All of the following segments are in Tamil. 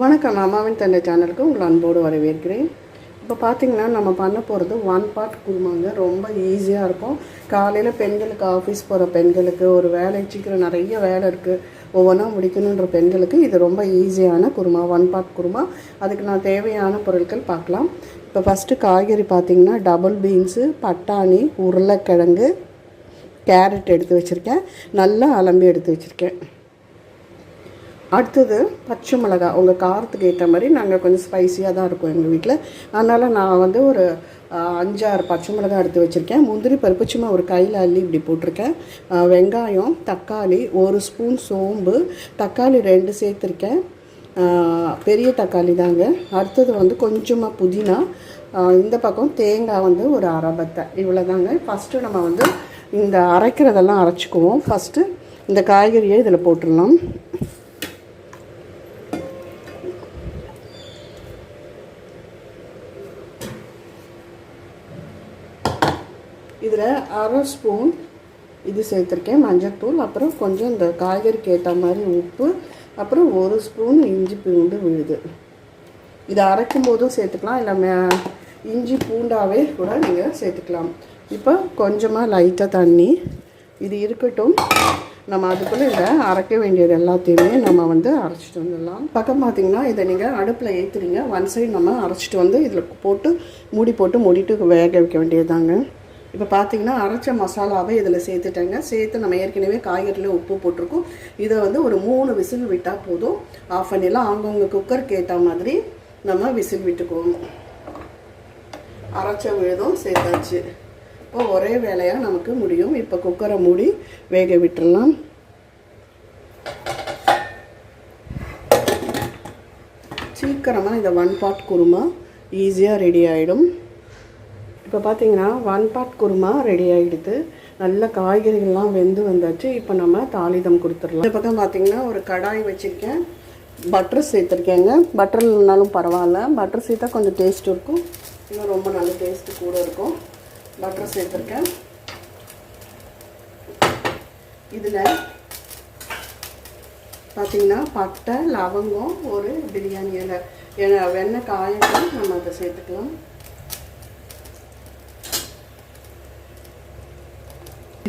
வணக்கம். அம்மாவின் தந்தை சேனலுக்கு உங்களை அன்போடு வரவேற்கிறேன். இப்போ பார்த்தீங்கன்னா நம்ம பண்ண போகிறது ஒன் பார்ட் குருமாங்க. ரொம்ப ஈஸியாக இருக்கும். காலையில் பெண்களுக்கு ஆஃபீஸ் போகிற பெண்களுக்கு ஒரு வேலை சீக்கிரம் நிறைய வேலை இருக்குது ஒவ்வொன்றா முடிக்கணுன்ற பெண்களுக்கு இது ரொம்ப ஈஸியான குருமா ஒன் பார்ட் குருமா. அதுக்கு நான் தேவையான பொருட்கள் பார்க்கலாம். இப்போ ஃபஸ்ட்டு காய்கறி பார்த்திங்கன்னா டபுள் பீன்ஸு பட்டாணி உருளைக்கிழங்கு கேரட் எடுத்து வச்சுருக்கேன். நல்லா அலம்பி எடுத்து வச்சுருக்கேன். அடுத்தது பச்சை மிளகா. உங்கள் காரத்துக்கு ஏற்ற மாதிரி நாங்கள் கொஞ்சம் ஸ்பைசியாக தான் இருக்கும் எங்கள் வீட்டில் அதனால் நான் வந்து ஒரு அஞ்சாறு பச்சை மிளகா எடுத்து வச்சுருக்கேன். முந்திரி பருப்பு சும்மா ஒரு கையில் அள்ளி இப்படி போட்டிருக்கேன். வெங்காயம் தக்காளி ஒரு ஸ்பூன் சோம்பு தக்காளி ரெண்டு சேர்த்துருக்கேன். பெரிய தக்காளி தாங்க. அடுத்தது வந்து கொஞ்சமாக புதினா. இந்த பக்கம் தேங்காய் வந்து ஒரு அரபத்தை இவ்வளோ தாங்க ஃபஸ்ட்டு நம்ம வந்து இந்த அரைக்கிறதெல்லாம் அரைச்சிக்குவோம். ஃபஸ்ட்டு இந்த காய்கறியை இதில் போட்டுடலாம். இதில் அரை ஸ்பூன் இது சேர்த்துருக்கேன் மஞ்சத்தூள் அப்புறம் கொஞ்சம் இந்த காய்கறிக்கு ஏற்ற மாதிரி உப்பு அப்புறம் ஒரு ஸ்பூன் இஞ்சி பூண்டு விழுது. இதை அரைக்கும் போதும் சேர்த்துக்கலாம் இல்லை மே இஞ்சி பூண்டாவே கூட நீங்கள் சேர்த்துக்கலாம். இப்போ கொஞ்சமாக லைட்டாக தண்ணி இது இருக்கட்டும். நம்ம அதுக்குள்ளே இதை அரைக்க வேண்டியது எல்லாத்தையுமே நம்ம வந்து அரைச்சிட்டு வந்துடலாம். பக்கம் பார்த்தீங்கன்னா இதை நீங்கள் அடுப்பில் ஏற்றுறீங்க ஒன் சைடு நம்ம அரைச்சிட்டு வந்து இதில் போட்டு மூடி போட்டு மூடிட்டு வேக வைக்க வேண்டியதுதாங்க. இப்போ பார்த்தீங்கன்னா அரைச்ச மசாலாவை இதில் சேர்த்துட்டேங்க. சேர்த்து நம்ம ஏற்கனவே காய்கறியில் உப்பு போட்டிருக்கோம். இதை வந்து ஒரு மூணு விசில் விட்டால் போதும். ஆஃப் பண்ணிடலாம் அவங்கவுங்க குக்கருக்கு ஏற்ற மாதிரி நம்ம விசில் விட்டுக்குவோம். அரைச்ச விழுதும் சேர்த்தாச்சு. இப்போ ஒரே வேலையாக நமக்கு முடியும். இப்போ குக்கரை மூடி வேக விட்டுறலாம். சீக்கிரமாக இந்த ஒன் பாட் குருமா ஈஸியாக ரெடி ஆகிடும் இப்போ பார்த்தீங்கன்னா ஒன் பாட் குருமா ரெடி ஆகிடுது நல்ல காய்கறிகள்லாம் வெந்து வந்தாச்சு. இப்போ நம்ம தாளிதம் கொடுத்துடலாம். இந்த பக்கம் பார்த்தீங்கன்னா ஒரு கடாய் வச்சுருக்கேன். பட்டர் சேர்த்துருக்கேங்க. பட்டர் இல்லைனாலும் பரவாயில்ல. பட்டர் சேர்த்தா கொஞ்சம் டேஸ்ட் இருக்கும். இன்னும் ரொம்ப நல்ல டேஸ்ட்டு கூட இருக்கும். பட்டர் சேர்த்துருக்கேன். இதில் பார்த்தீங்கன்னா பட்டை லவங்கம் ஒரு பிரியாணி இலை. ஏன்னா வெண்ணெய் காயட்டும் நம்ம அதை சேர்த்துக்கலாம்.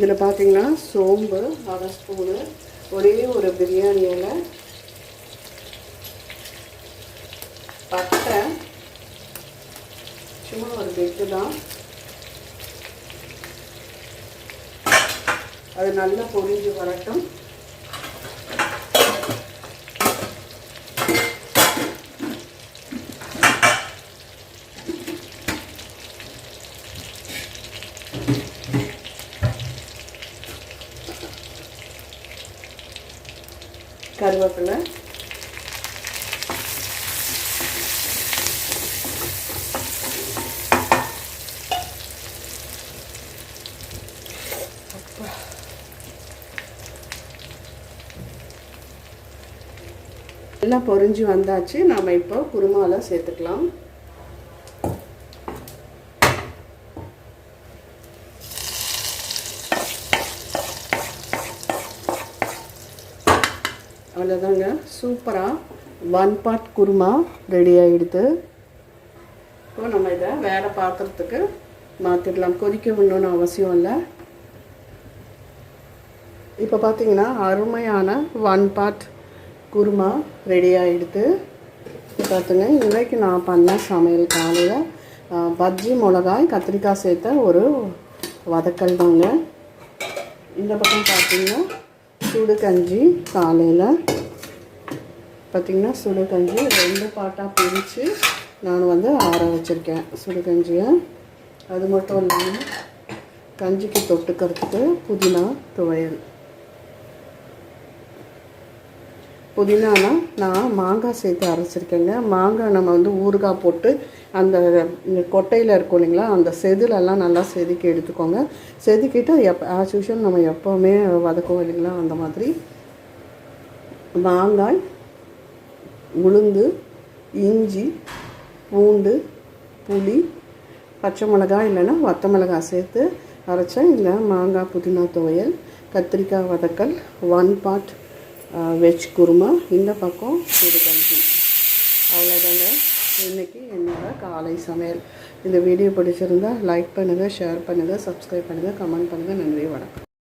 இதில் பார்த்தீங்கன்னா சோம்பு அரை ஸ்பூனு ஒரே ஒரு பிரியாணி இலை பட்டை சும்மா ஒரு பெட்டு தான். அது நல்லா பொரிஞ்சு வரட்டும். கருவேப்பிலை. எல்லாம் பொரிஞ்சு வந்தாச்சு. நாம் இப்போ குருமாவில் சேர்த்துக்கலாம். அவ்வளோதாங்க சூப்பராக ஒன் பார்ட் குருமா ரெடி ஆகிடுது இப்போ நம்ம இதை வேறு பாத்திரத்துக்கு மாற்றிடலாம் கொதிக்க விடணும்னு அவசியம் இல்லை. இப்போ பார்த்தீங்கன்னா அருமையான ஒன் பார்ட் குருமா ரெடி ஆகிடுது பார்த்துங்க இன்றைக்கு நான் பண்ண சமையல் காலையில் பஜ்ஜி மிளகாய் கத்திரிக்காய் சேர்த்த ஒரு வதக்கல் தாங்க. இந்த பக்கம் பார்த்தீங்கன்னா சுடு கஞ்சி காலையில். பார்த்திங்கன்னா சுடு கஞ்சி ரெண்டு பாட்டாக பிரித்து நான் வந்து ஆற வச்சுருக்கேன் சுடு கஞ்சியை. அது மட்டும் இல்லாமல் கஞ்சிக்கு தொட்டுக்கிறதுக்கு புதினா துவையல். புதினானா நான் மாங்காய் சேர்த்து அரைச்சிருக்கேங்க. மாங்காய் நம்ம வந்து ஊறுகாய் போட்டு அந்த இந்த கொட்டையில் இருக்கும் இல்லைங்களா அந்த செதிலெல்லாம் நல்லா செதுக்கி எடுத்துக்கோங்க. செதுக்கிட்டு எப் ஆஸ் யூஷுவல் நம்ம எப்போவுமே வதக்குவோம் இல்லைங்களா அந்த மாதிரி. மாங்காய் உளுந்து இஞ்சி பூண்டு புளி பச்சை மிளகாய் இல்லைன்னா வத்த மிளகாய் சேர்த்து அரைச்சேன். இல்லை மாங்காய் புதினா துவையல் கத்திரிக்காய் வதக்கல் ஒன் பாட் வெஜ் குருமா. இந்த பக்கம் சுடுகஞ்சி அவ்வளோதாங்க இன்றைக்கி என்னோடய காலை சமையல். இந்த வீடியோ பிடிச்சிருந்தா லைக் பண்ணுங்கள் ஷேர் பண்ணுங்கள் சப்ஸ்கிரைப் பண்ணுங்கள் கமெண்ட் பண்ணுங்கள் நன்றி வணக்கம்.